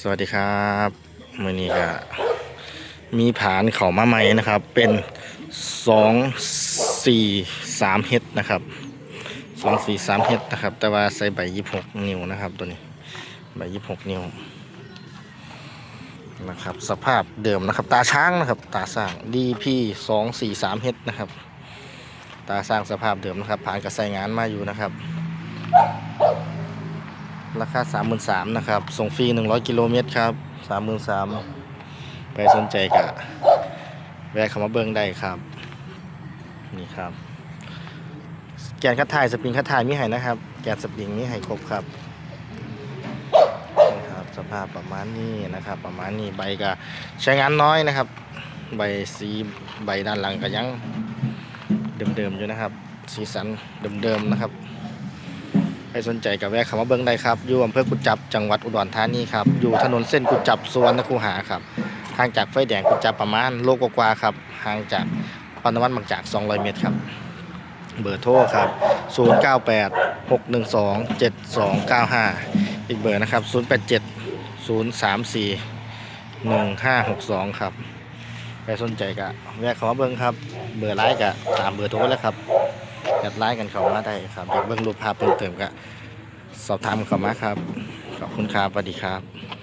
สวัสดีครับมือนี้ก็มีผานเขามาใหม่นะครับ เป็นสองสี่สามเฮดนะครับสองสี่สามเฮดนะครับ แต่ว่าใส่ใบยี่หกนิ้วนะครับ ตัวนี้ใบยี่หกนิ้วนะครับ สภาพเดิมนะครับ ตาช้างนะครับ ตาสร้าง DP สองสี่สามเฮดนะครับ ตาสร้างสภาพเดิมนะครับ ผ่านกระใส่งานมาอยู่นะครับ ราคา 33,000นะครับ ส่งฟรี 100 กิโลเมตรครับ 33,000ไปสนใจกะแวะเข้ามาเบิ่งได้ครับ นี่ครับ แกนคัดถ่ายสปริงคัดถ่ายมีให้นะครับ แกนสปริงมีให้ครบครับนี่ครับ สภาพประมาณนี้นะครับ ประมาณนี้ใบก็ใช้งานน้อยนะครับ ใบสีใบด้านหลังก็ยังเดิมๆอยู่นะครับ สีสันเดิมๆนะครับ ครสนใจกับแวะเข้ามาเบิ้งได้ครับ อยู่อำเภอกุจจับจังหวัดอุดรธานีครับ อยู่ถนนเส้นกุจจับสวรรณคูหาครับ ห่างจากไฟแดงกุจจับประมาณโลกกว่าครับ ห่างจากปั๊มน้ำมันบางจาก 200 เมตรครับ เบอร์โทรครับ 098 612 7295 อีกเบอร์นะครับ 087 034 1562 ครับใครสนใจก็แวะเข้ามาเบิ้งครับ เบอร์ไลน์ก็ตามเบอร์โทรแล้วครับ แอดไลน์กันเข้ามาได้ครับอยากเบิ่งรูปภาพเพิ่มเติมก็สอบถามเข้ามาครับ ขอบคุณครับสวัสดีครับ